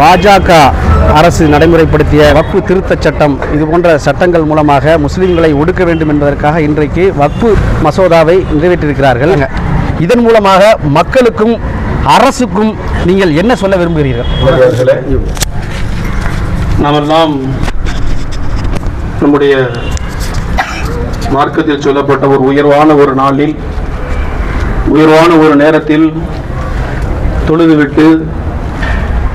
பாஜக அரசு நடைமுறைப்படுத்திய வக்ஃபு திருத்த சட்டம் இது போன்ற சட்டங்கள் மூலமாக முஸ்லிம்களை ஒடுக்க வேண்டும் என்பதற்காக இன்றைக்கு வக்ஃபு மசோதாவை நிறைவேற்றியிருக்கிறார்கள். இதன் மூலமாக மக்களுக்கும் அரசுக்கும் நீங்கள் என்ன சொல்ல விரும்புகிறீர்கள்? நாமெல்லாம் நம்முடைய மார்க்கத்தில் சொல்லப்பட்ட ஒரு உயர்வான ஒரு நாளில் உயர்வான ஒரு நேரத்தில் தொழுதுவிட்டு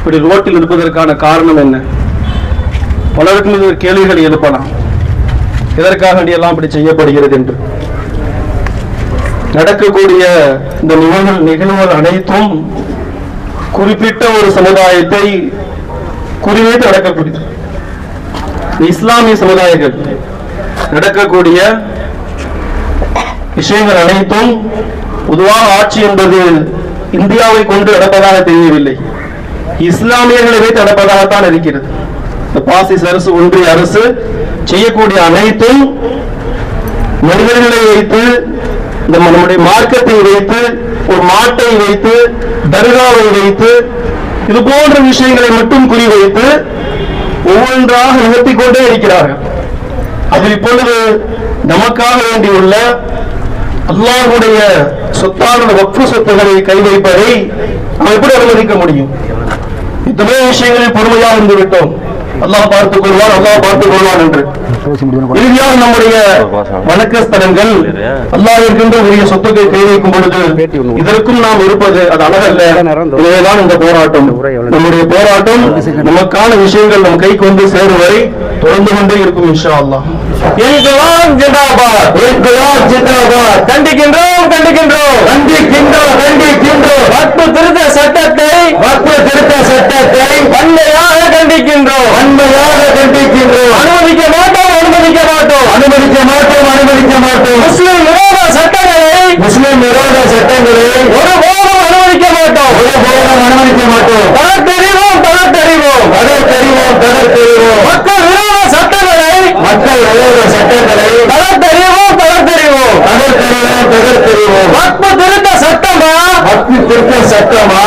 இப்படி ரோட்டில் இருப்பதற்கான காரணம் என்ன? பலருக்கும் கேள்விகள் எழுப்பலாம். எதற்காக எல்லாம் இப்படி செய்யப்படுகிறது என்று? நடக்கக்கூடிய இந்த நிகழ்வு நிகழ்வுகள் அனைத்தும் குறிப்பிட்ட ஒரு சமுதாயத்தை குறிவைத்து நடக்கக்கூடியது. இஸ்லாமிய சமுதாயங்கள் நடக்கக்கூடிய விஷயங்கள் அனைத்தும் பொதுவாக ஆட்சி என்பது இந்தியாவை கொண்டு நடப்பதாக தெரியவில்லை. இஸ்லாமியர்களவே தடுப்பதாகத்தான் இருக்கிறது. இந்த பாசிஸ் அரசு ஒன்றிய அரசு செய்யக்கூடிய அனைத்தும் மனிதர்களை வைத்து நம்முடைய மார்க்கத்தை வைத்து ஒரு மாட்டை வைத்து தர்காவை வைத்து இது போன்ற விஷயங்களை மட்டும் குறிவைத்து ஒவ்வொன்றாக நிகழ்த்திக் கொண்டே இருக்கிறார்கள். அதில் இப்பொழுது நமக்காக வேண்டியுள்ள அல்லாஹுடைய சொத்தான வக்கு சொத்துக்களை கை வைப்பதை நாம் எப்படி அனுமதிக்க முடியும்? இத்தனை விஷயங்களில் பொறுமையாக இருந்து விட்டோம் அல்லாஹ் பார்த்துக் கொள்வார் அல்லாஹ் பார்த்துக் கொள்வார் என்று. இறுதியாக நம்முடைய வணக்க ஸ்தலங்கள் அல்லாஹிற்கென்று உரிய சொத்துக்களை கை வைக்கும் பொழுது இதற்கும் நாம் இருப்பது அது அழகல்ல. இதுவேதான் இந்த போராட்டம். நம்முடைய போராட்டம் நமக்கான விஷயங்கள் நம் கைக்கு வந்து சேரும் வரை தொடர்ந்து கொண்டே இருக்கும் இன்ஷா அல்லாஹ். இன்குலாம் ஜிந்தாபாத். இன்குலாம் ஜிந்தாபாத். கண்டிக்கின்றோம் கண்டிக்கின்றோம். கண்டிக்கின்றோம் கண்டிக்கின்றோம். வக்பு திருத்த சட்டத்தை வக்பு திருத்த சட்டத்தை வன்மையாக கண்டிக்கின்றோம். வன்மையாக கண்டிக்கின்றோம் அனுமதிக்க மாட்டோம் அனுமதிக்க மாட்டோம் அனுமதிக்க மாட்டோம் அனுமதிக்க மாட்டோம் முஸ்லிம் விரோத சட்டங்களை முஸ்லிம் விரோத சட்டங்களை ஒருபோதும் அனுமதிக்க மாட்டோம் ஒருபோதும் அனுமதிக்க மாட்டோம் தகர்த்தெறிவோம் தகர்த்தெறிவோம் தகர்த்தெறிவோம் தகர்த்தெறிவோம் மக்கள் விரோத சட்டங்களை மக்கள் விரோத சட்டங்களை தகர்த்தெறிவோம் தகர்த்தெறிவோம் தகர்த்தெறிவோம் தகர்த்தெறிவோம் வக்பு திருத்த சட்டமா வக்பு திருத்த சட்டமா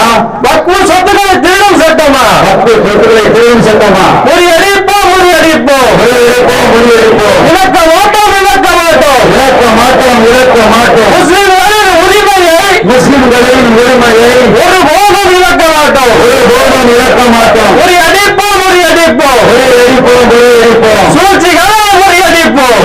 வக்பு சொத்துக்களை திருடும் சட்டமா வக்பு சொத்துக்களை திருடும் சட்டமா முறியடிப்போம் முறியடிப்போம் முறியடிப்போம் முறியடிப்போம் இழக்க மாட்டோம் இழக்க மாட்டோம் இழக்க மாட்டோம் இழக்க மாட்டோம் முஸ்லிம்களின் உரிமையை முஸ்லிம்களின் உரிமையை ஒருபோதும் இழக்க மாட்டோம் ஒருபோதும் இழக்க மாட்டோம் முறியடிப்போம் முறியடிப்போம் முறியடிப்போம் முறியடிப்போம் சூழ்ச்சிகளை முறியடிப்போம்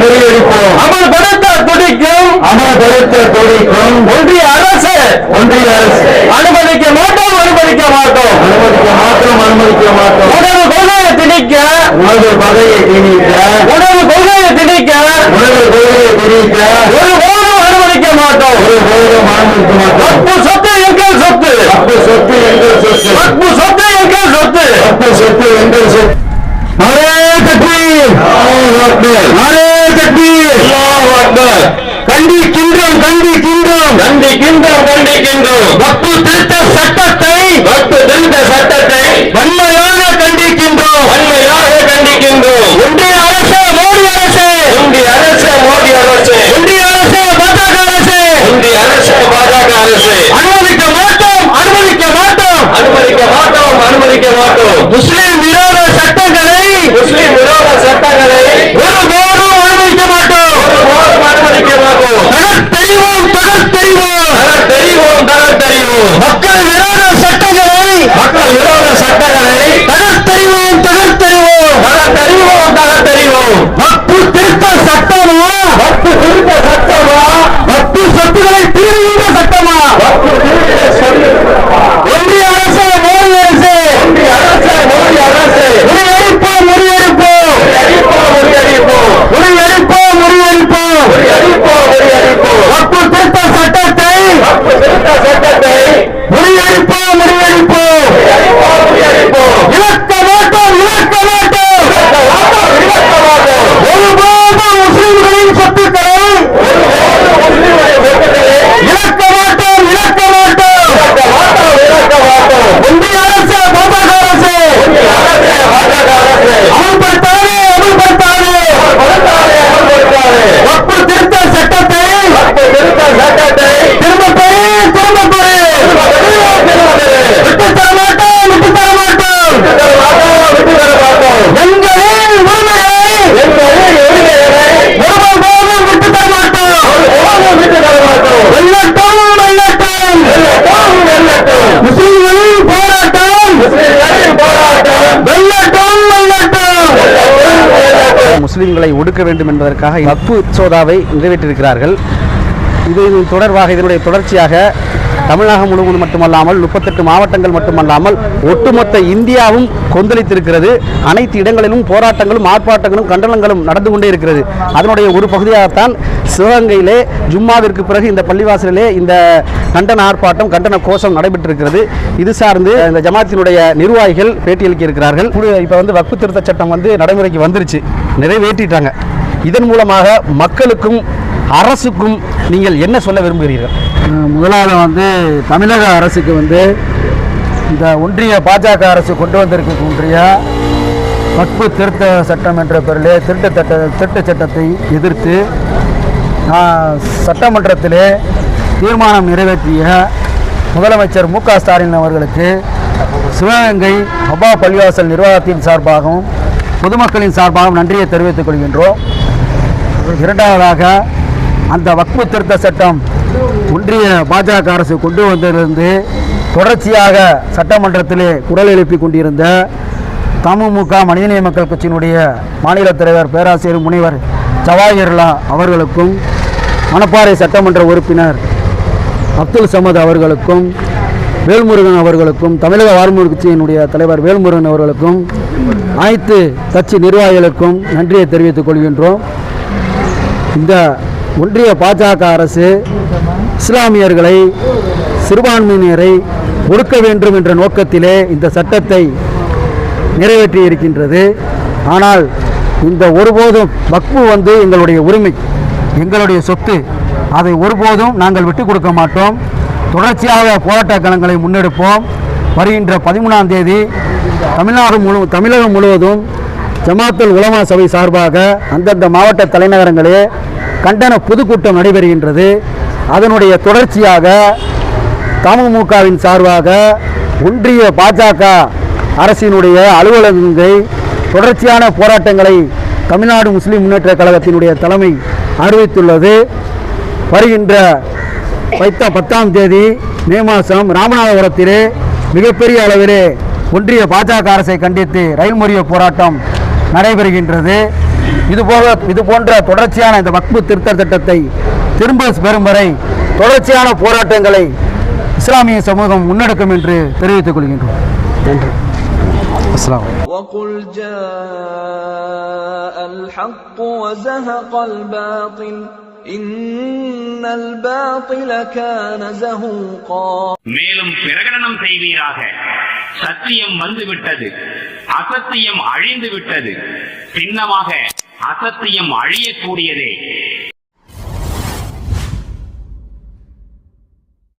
முறியடிப்போம். அமல்படுத்த துடிக்கும். அமல்படுத்த துடிக்கும். ஒன்றிய அரசு ஒன்றிய அரசு. அனுமதிக்க மாட்டோம் அனுமதிக்க மாட்டோம். அனுமதிக்க மாட்டோம் அனுமதிக்க மாட்டோம். உணவு கொள்கையை திணிக்க. உணவு பகையை திணிக்க. உணவு கொள்கையை திணிக்க. உணவு கொள்கையை திணிக்க. ஒரு போதும் அனுமதிக்க மாட்டோம். ஒரு போதும் அனுமதிக்க மாட்டோம் அப்பு சொத்து எங்கள் சொத்து அப்பு சொத்து எங்கள் சொத்து அப்பு சொத்து எங்கள் சொத்து அப்பு சொத்து எங்கள் சொத்து நாரே தக்பீர் அல்லாஹ் அக்பர் நாரே தக்பீர் அல்லாஹ் அக்பர் கண்டிக்கின்றோம் கண்டிக்கின்றோம் கண்டிக்கின்றோம் வக்பு திருத்த சட்டத்தை வக்பு திருத்த சட்டத்தை வன்மையாக கண்டிக்கின்றோம். வன்மையாக கண்டிக்கின்றோம். ஒன்றிய அரசு மோடி அரசு. ஒன்றிய அரசு மோடி அரசு. ஒன்றிய அரசு பாஜக அரசு. ஒன்றிய அரசு பாஜக அரசு. அனுமதிக்க மாட்டோம் அனுமதிக்க மாட்டோம். அனுமதிக்க மாட்டோம் அனுமதிக்க மாட்டோம். முஸ்லிம் கொடுக்க வேண்டும் என்பதற்காக வக்பு சோதாவை நிறைவேற்றியிருக்கிறார்கள். இது தொடர்பாக இதனுடைய தொடர்ச்சியாக தமிழகம் முழுவதும் மட்டுமல்லாமல் முப்பத்தெட்டு மாவட்டங்கள் மட்டுமல்லாமல் ஒட்டுமொத்த இந்தியாவும் கொந்தளித்திருக்கிறது. அனைத்து இடங்களிலும் போராட்டங்களும் ஆர்ப்பாட்டங்களும் கண்டனங்களும் நடந்து கொண்டே இருக்கிறது. அதனுடைய ஒரு பகுதியாகத்தான் சிவகங்கையிலே ஜும்மாவிற்கு பிறகு இந்த பள்ளிவாசலிலே இந்த கண்டன ஆர்ப்பாட்டம் கண்டன கோஷம் நடைபெற்றிருக்கிறது. இது சார்ந்து இந்த ஜமாத்தினுடைய நிர்வாகிகள் பேட்டியளிக்க இருக்கிறார்கள் இப்போ வந்து வக்பு திருத்த சட்டம் வந்து நடைமுறைக்கு வந்துருச்சு. நிறைவேற்றிட்டாங்க. இதன் மூலமாக மக்களுக்கும் அரசுக்கும் நீங்கள் என்ன சொல்ல விரும்புகிறீர்கள்? முதலாவது வந்து தமிழக அரசுக்கு வந்து இந்த ஒன்றிய பாஜக அரசு கொண்டு வந்திருக்கக்கூடிய வக்பு திருத்த சட்டம் என்ற பெயரிலே திருட்ட சட்ட திருட்டு சட்டத்தை எதிர்த்து நான் சட்டமன்றத்திலே தீர்மானம் நிறைவேற்றிய முதலமைச்சர் மு க ஸ்டாலின் அவர்களுக்கு சிவகங்கை அபா பள்ளிவாசல் நிர்வாகத்தின் சார்பாகவும் பொதுமக்களின் சார்பாகவும் நன்றியை தெரிவித்துக் கொள்கின்றோம். இரண்டாவதாக அந்த வக்பு திருத்த சட்டம் ஒன்றிய பாஜக அரசு கொண்டு வந்ததிலிருந்து தொடர்ச்சியாக சட்டமன்றத்திலே குரல் எழுப்பி கொண்டிருந்த தமுமுக மனிதநேய மக்கள் கட்சியினுடைய மாநில தலைவர் பேராசிரியர் முனைவர் ஜவாஹிர்லா அவர்களுக்கும் மணப்பாறை சட்டமன்ற உறுப்பினர் அப்துல் சமத் அவர்களுக்கும் வேல்முருகன் அவர்களுக்கும் தமிழக வார்மூர் கட்சியினுடைய தலைவர் வேல்முருகன் அவர்களுக்கும் அனைத்து கட்சி நிர்வாகிகளுக்கும் நன்றியை தெரிவித்துக் கொள்கின்றோம். இந்த ஒன்றிய பாஜக அரசு இஸ்லாமியர்களை சிறுபான்மையினரை ஒடுக்க வேண்டும் என்ற நோக்கத்திலே இந்த சட்டத்தை நிறைவேற்றி இருக்கின்றது ஆனால் இந்த ஒருபோதும் வக்பு வந்து எங்களுடைய உரிமை எங்களுடைய சொத்து. அதை ஒருபோதும் நாங்கள் விட்டு கொடுக்க மாட்டோம். தொடர்ச்சியாக போராட்ட களங்களை முன்னெடுப்போம். வருகின்ற பதிமூணாம் தேதி தமிழ்நாடு முழு தமிழகம் முழுவதும் ஜமாத்துல் உலமா சபை சார்பாக அந்தந்த மாவட்ட தலைநகரங்களே கண்டன பொதுக்கூட்டம் நடைபெறுகின்றது. அதனுடைய தொடர்ச்சியாக தமுமுகவின் சார்பாக ஒன்றிய பாஜக அரசினுடைய அலுவலகங்கள் தொடர்ச்சியான போராட்டங்களை தமிழ்நாடு முஸ்லீம் முன்னேற்ற கழகத்தினுடைய தலைமை அறிவித்துள்ளது. வருகின்ற வைத்த பத்தாம் தேதி மே மாதம் ராமநாதபுரத்திலே மிகப்பெரிய அளவிலே ஒன்றிய பாஜக அரசை கண்டித்து ரயில் மறியல் போராட்டம் நடைபெறுகின்றது. இதுபோக இது போன்ற தொடர்ச்சியான இந்த வக்பு திருத்த திட்டத்தை திரும்ப பெறும் வரை தொடர்ச்சியான போராட்டங்களை இஸ்லாமிய சமூகம் முன்னெடுக்கும் என்று தெரிவித்துக் கொள்கின்றோம் நன்றி அஸ்லாம் وقل جاء الحق وزهق الباطل إن الباطل كان زهوقا மேலும் பிரகடனம் செய்வீராக சத்தியம் வந்துவிட்டது அசத்தியம் அழிந்து விட்டது சின்னமாக அசத்தியம் அழியக்கூடியதே